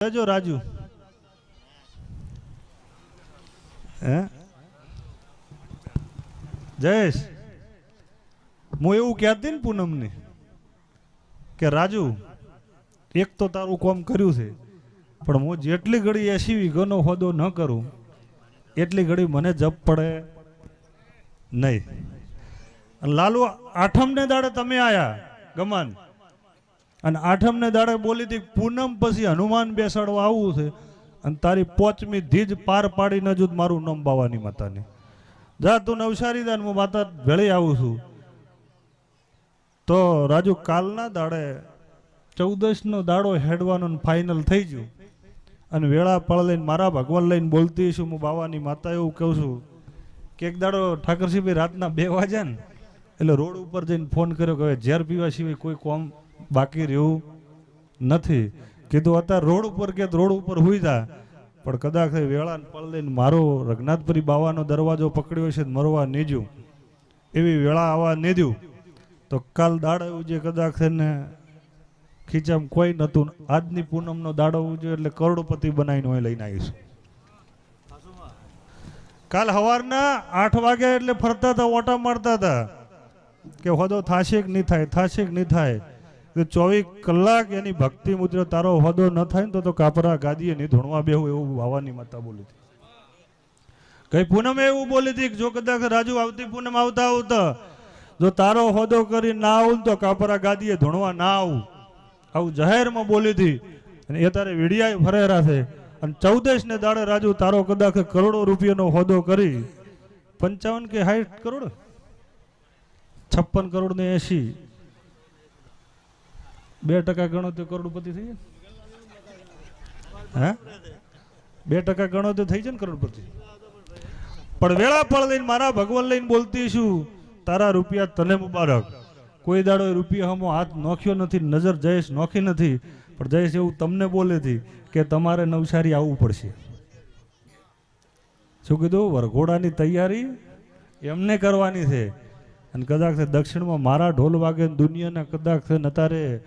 જજો રાજુ. જયેશ, હું એવું કહેતી ને પૂનમને કે રાજુ, એક તો તારું કોમ કર્યું છે, પણ હું જેટલી ઘડી એસી વીઘોનો હોદો ન કરું, એટલી ઘડી મને જપ પડે નહીં. લાલુ લાલુ, આઠમને દાડે તમે આયા, ગમન. અને આઠમને દાડે બોલી હતી, પૂનમ પછી હનુમાન બેસાડવા આવવું છે. અને તારી પોચમી ધીજ પાર પાડી ન જુદ મારું નામ બાવાની માતાની. જા તું નવસારી દાન હું માતા ભેળી આવું છું. તો રાજુ કાલના દાડે ચૌદસનો દાડો હેડવાનો ફાઇનલ થઈ ગયું. અને વેળા પળ લઈને મારા ભગવાન લઈને બોલતી છું, હું બાવાની માતા એવું કહું છું. કે એક દાડો ઠાકરસિંહભાઈ રાતના બે વાગ્યા ને, એટલે રોડ ઉપર જઈને ફોન કર્યો કે હવે ઝેર પીવા સિવાય કોઈ કોમ બાકી રહેવું નથી. કીધું અત્યારે રોડ ઉપર કે રોડ ઉપર હુઈ જા. પણ કદાચ વેળા પળ લઈને મારો રઘનાથપુરી બાવાનો દરવાજો પકડ્યો છે મરવા નીજ્યું એવી વેળા આવવા નીધ્યું તો કાલ દાડો જે કદાચ એને ખીચામ કોઈ નહોતું. આજની પૂનમનો દાડો ઉજ્યો એટલે કરોડપતિ બનાવીને હું લઈને આવીશું. કાલ સવારના આઠ વાગે એટલે ફરતા હતા, ઓટા મારતા હતા. કે હોદો થાશે કે નહીં થાય થાશે કે નહીં થાય. ચોવીસ કલાક એની ભક્તિ મુદ્ર તારો હોદો ન થાય ને તો કાપરા ગાદીએ નહીં ધૂણવા બેહું એવું ભાવાની માતા બોલી હતી. કઈ પૂનમે એવું બોલી હતી જો કદાચ રાજુ આવતી પૂનમ આવતા આવતા, જો તારો હોદો કરી ના આવું તો કાપરા ગાદીએ ધૂણવા ના આવું. આવું જાહેરમાં બોલી હતી અને એ તારે વીડિયા ફરેરા છે. અને ચૌદેશ ને દાડે રાજુ તારો કદાચ કરોડો રૂપિયાનો હોદો કરી, પંચાવન કે સાઠ કરોડ? છપ્પન કરોડ ને એસી બે ટકા ગણો તો કરોડપતિ થઈ જાય હે? બે ટકા ગણો તો થઈ જાય ને કરોડપતિ? પણ વેળા પળ લઈને મારા ભગવાન લઈને બોલતી છું, તારા રૂપિયા તને મુબારક. કોઈ દાડો રૂપિયા હમો હાથ નોખ્યો નથી, નજર જયેશ નોખી નથી, પણ જયેશ એવું તમને બોલે હતી કે તમારે નવસારી આવવું પડશે. શું કીધું? વરઘોડાની તૈયારી એમને કરવાની છે. અને કદાચ દક્ષિણમાં મારા ઢોલ વાગે દુનિયાના કદાચ નતારે